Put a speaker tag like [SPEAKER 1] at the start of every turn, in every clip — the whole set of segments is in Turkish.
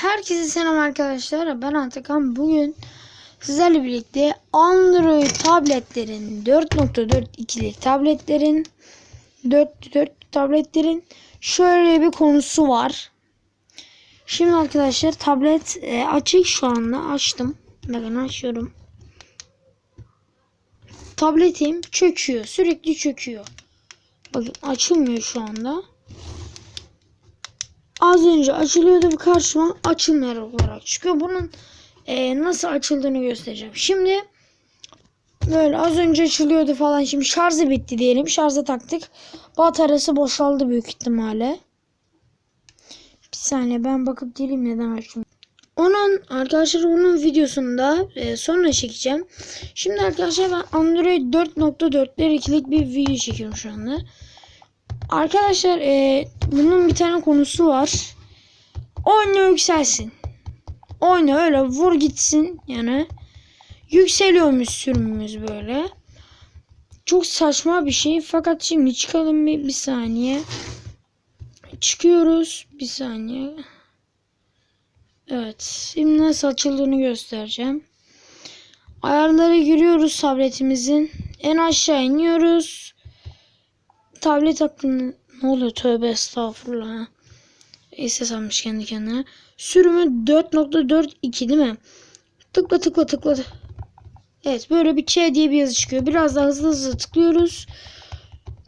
[SPEAKER 1] Herkese selam arkadaşlar. Ben Atakan. Bugün sizlerle birlikte Android tabletlerin 4.4 ikilik tabletlerin 4.4 tabletlerin şöyle bir konusu var. Şimdi arkadaşlar tablet e, açık şu anda açtım. Bakın açıyorum. Tabletim çöküyor. Sürekli çöküyor. Bakın açılmıyor şu anda. Az önce açılıyordu bu karşıma açılmayan olarak çıkıyor. Bunun e, nasıl açıldığını göstereceğim. Şimdi böyle az önce açılıyordu falan. Şimdi şarjı bitti diyelim. Şarja taktık. Bataryası boşaldı büyük ihtimalle. Bir saniye ben bakıp değilim neden açtım. Onun arkadaşlar onun videosunda e, sonra çekeceğim. Şimdi arkadaşlar ben Android 4.4'ler ikilik bir video çekiyorum şu anda. Arkadaşlar e, bunun bir tane konusu var. Oyna yükselsin. Oyna öyle vur gitsin yani. Yükseliyormuş sürümümüz böyle. Çok saçma bir şey. Fakat şimdi çıkalım bir, bir saniye. Çıkıyoruz. Bir saniye. Evet. Şimdi nasıl açıldığını göstereceğim. Ayarlara giriyoruz tabletimizin. En aşağı iniyoruz tablet hakkında ne oluyor tövbe estağfurullah. SS almış kendi kendine. Sürümü 4.42 değil mi? Tıkla tıkla tıkla. Evet böyle bir Ç diye bir yazı çıkıyor. Biraz daha hızlı hızlı tıklıyoruz.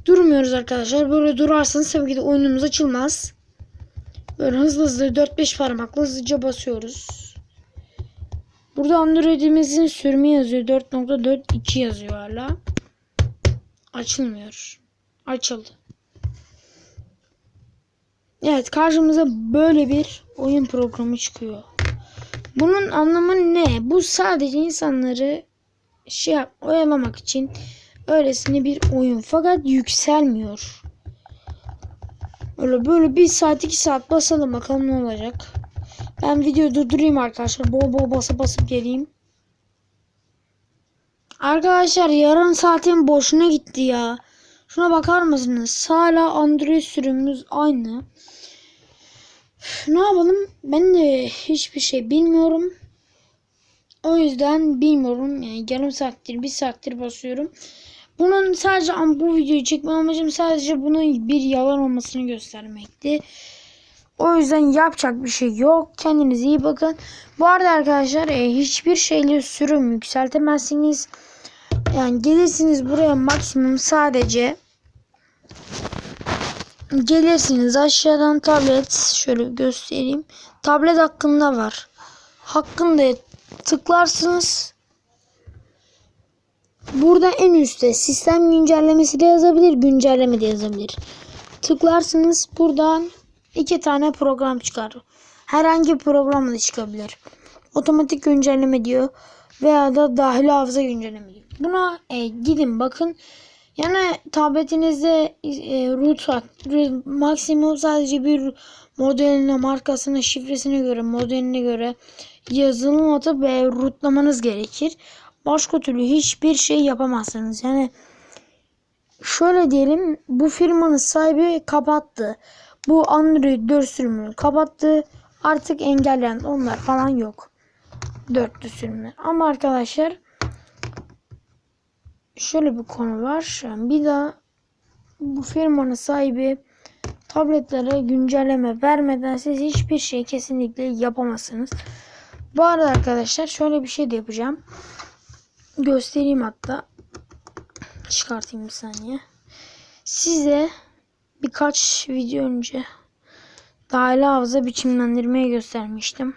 [SPEAKER 1] Durmuyoruz arkadaşlar. Böyle durarsanız tabii ki de oyunumuz açılmaz. Böyle hızlı hızlı 4-5 parmakla hızlıca basıyoruz. Burada Android'imizin sürümü yazıyor. 4.42 yazıyor hala. Açılmıyor açıldı. Evet karşımıza böyle bir oyun programı çıkıyor. Bunun anlamı ne? Bu sadece insanları şey yap, oyalamak için öylesine bir oyun. Fakat yükselmiyor. Öyle böyle bir saat iki saat basalım bakalım ne olacak. Ben videoyu durdurayım arkadaşlar. Bol bol basıp basıp geleyim. Arkadaşlar yarım saatin boşuna gitti ya. Şuna bakar mısınız? Hala Android sürümümüz aynı. Ne yapalım? Ben de hiçbir şey bilmiyorum. O yüzden bilmiyorum. Yani yarım saattir, bir saattir basıyorum. Bunun sadece bu videoyu çekme amacım sadece bunun bir yalan olmasını göstermekti. O yüzden yapacak bir şey yok. Kendinize iyi bakın. Bu arada arkadaşlar e, hiçbir şeyle sürüm yükseltemezsiniz. Yani gelirsiniz buraya maksimum sadece gelirsiniz aşağıdan tablet şöyle göstereyim. Tablet hakkında var. Hakkında tıklarsınız. Burada en üstte sistem güncellemesi de yazabilir, güncelleme de yazabilir. Tıklarsınız buradan iki tane program çıkar. Herhangi bir program da çıkabilir. Otomatik güncelleme diyor veya da dahil hafıza güncelleme. Buna e, gidin bakın. Yani tabletinizde e, root maksimum sadece bir modeline, markasına, şifresine göre, modeline göre yazılım atıp ve rootlamanız gerekir. Başka türlü hiçbir şey yapamazsınız. Yani şöyle diyelim bu firmanın sahibi kapattı. Bu Android 4 sürümünü kapattı. Artık engelleyen onlar falan yok. Dörtlü sürümler. Ama arkadaşlar şöyle bir konu var. Bir daha bu firmanın sahibi tabletlere güncelleme vermeden siz hiçbir şey kesinlikle yapamazsınız. Bu arada arkadaşlar şöyle bir şey de yapacağım. Göstereyim hatta. Çıkartayım bir saniye. Size birkaç video önce dahili hafıza biçimlendirmeyi göstermiştim.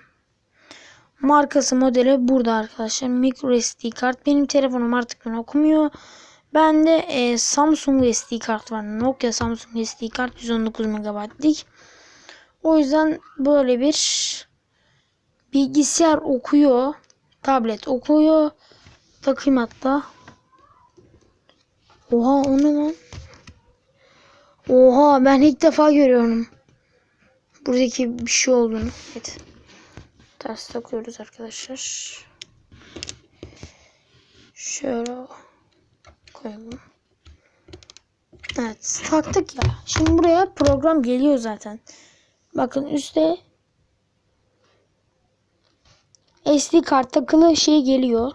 [SPEAKER 1] Markası modeli burada arkadaşlar. Micro SD kart. Benim telefonum artık bunu okumuyor. Bende e, Samsung SD kart var. Nokia Samsung SD kart 119 MB'lik. O yüzden böyle bir bilgisayar okuyor. Tablet okuyor. Takayım hatta. Oha o ne lan? Oha ben ilk defa görüyorum. Buradaki bir şey olduğunu. Evet. Ters takıyoruz arkadaşlar. Şöyle koyalım. Evet taktık ya. Şimdi buraya program geliyor zaten. Bakın üstte SD kart takılı şey geliyor.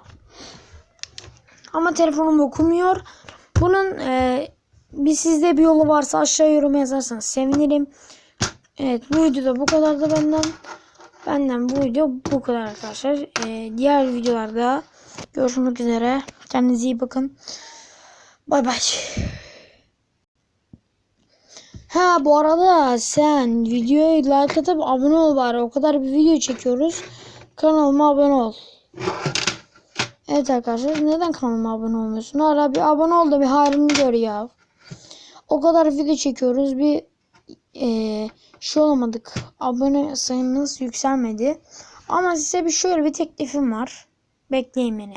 [SPEAKER 1] Ama telefonum okumuyor. Bunun e, bir sizde bir yolu varsa aşağı yorum yazarsanız sevinirim. Evet bu videoda bu kadar da benden. Benden bu video bu kadar arkadaşlar. E, diğer videolarda görüşmek üzere. Kendinize iyi bakın. Bay bay. Ha bu arada sen videoya like atıp abone ol bari. O kadar bir video çekiyoruz. Kanalıma abone ol. Evet arkadaşlar neden kanalıma abone olmuyorsun? Hala bir abone ol da bir hayrını gör ya. O kadar video çekiyoruz. Bir eee şey olamadık. Abone sayımız yükselmedi. Ama size bir şöyle bir teklifim var. Bekleyin beni.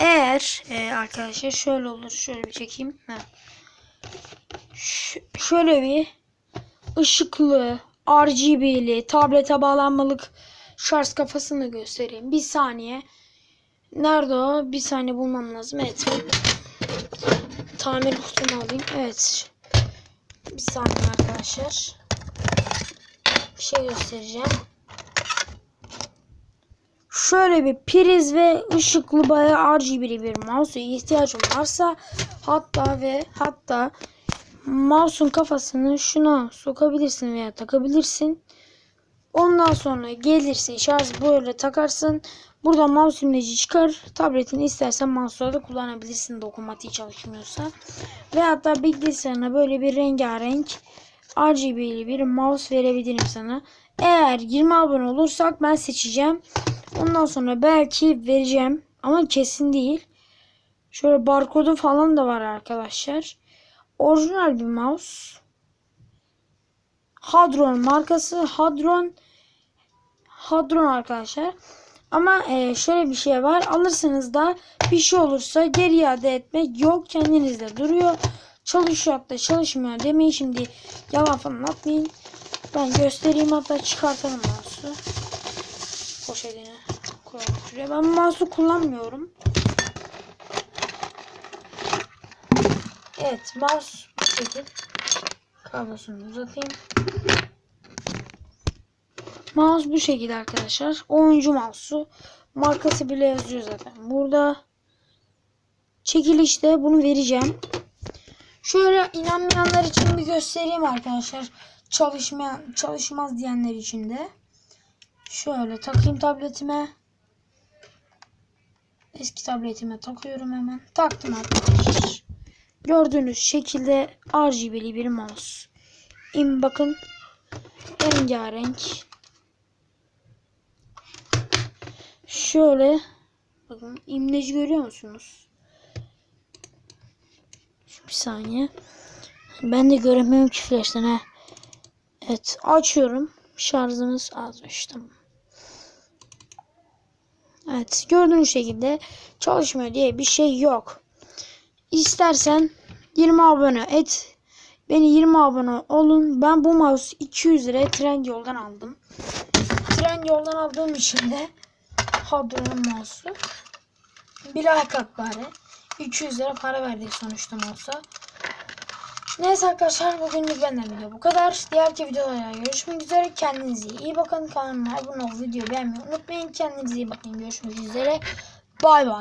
[SPEAKER 1] Eğer eee, arkadaşlar şöyle olur. Şöyle bir çekeyim. Ha. Şöyle bir ışıklı, RGB'li, tablete bağlanmalık şarj kafasını göstereyim. Bir saniye. Nerede o? Bir saniye bulmam lazım. Evet. Tamir kutumu alayım. Evet. Bir saniye arkadaşlar. Bir şey göstereceğim. Şöyle bir priz ve ışıklı bayağı RGB'li bir mouse'a ihtiyacım varsa hatta ve hatta mouse'un kafasını şuna sokabilirsin veya takabilirsin. Ondan sonra gelirsin şarj böyle takarsın. Burada mouse imleci çıkar. Tabletini istersen mouse'la da kullanabilirsin dokunmatiği çalışmıyorsa. Ve hatta bilgisayarına böyle bir rengarenk RGB'li bir mouse verebilirim sana. Eğer 20 abone olursak ben seçeceğim. Ondan sonra belki vereceğim. Ama kesin değil. Şöyle barkodu falan da var arkadaşlar. Orijinal bir mouse. Hadron markası. Hadron Hadron arkadaşlar. Ama e, şöyle bir şey var. Alırsanız da bir şey olursa geri iade etmek yok. Kendinizde duruyor. Çalışıyor hatta çalışmıyor demeyin. Şimdi yalan falan atmayın. Ben göstereyim hatta çıkartalım mouse'u. Poşetini koyalım şuraya. Ben mouse'u kullanmıyorum. Evet mouse bu şekil. Kablosunu uzatayım. Mouse bu şekilde arkadaşlar. Oyuncu mouse'u. Markası bile yazıyor zaten. Burada çekilişte bunu vereceğim. Şöyle inanmayanlar için bir göstereyim arkadaşlar. Çalışmayan, çalışmaz diyenler için de. Şöyle takayım tabletime. Eski tabletime takıyorum hemen. Taktım arkadaşlar. Gördüğünüz şekilde RGB'li bir mouse. İn bakın. Rengarenk. Şöyle bakın imleci görüyor musunuz? Şu bir saniye. Ben de göremiyorum ki flash'tan ha. Evet açıyorum. Şarjımız azmış tamam. Evet gördüğünüz şekilde çalışmıyor diye bir şey yok. İstersen 20 abone et. Beni 20 abone olun. Ben bu mouse 200 liraya Trendyol'dan aldım. Trendyol'dan aldığım için de Hadron'un mouse'u. Bir at bari. 200 lira para verdik sonuçta mouse'a. Neyse arkadaşlar bugünlük benden video bu kadar. Diğerki videolarda görüşmek üzere. Kendinize iyi bakın. Kanalıma abone ol, video beğenmeyi unutmayın. Kendinize iyi bakın. Görüşmek üzere. Bay bay.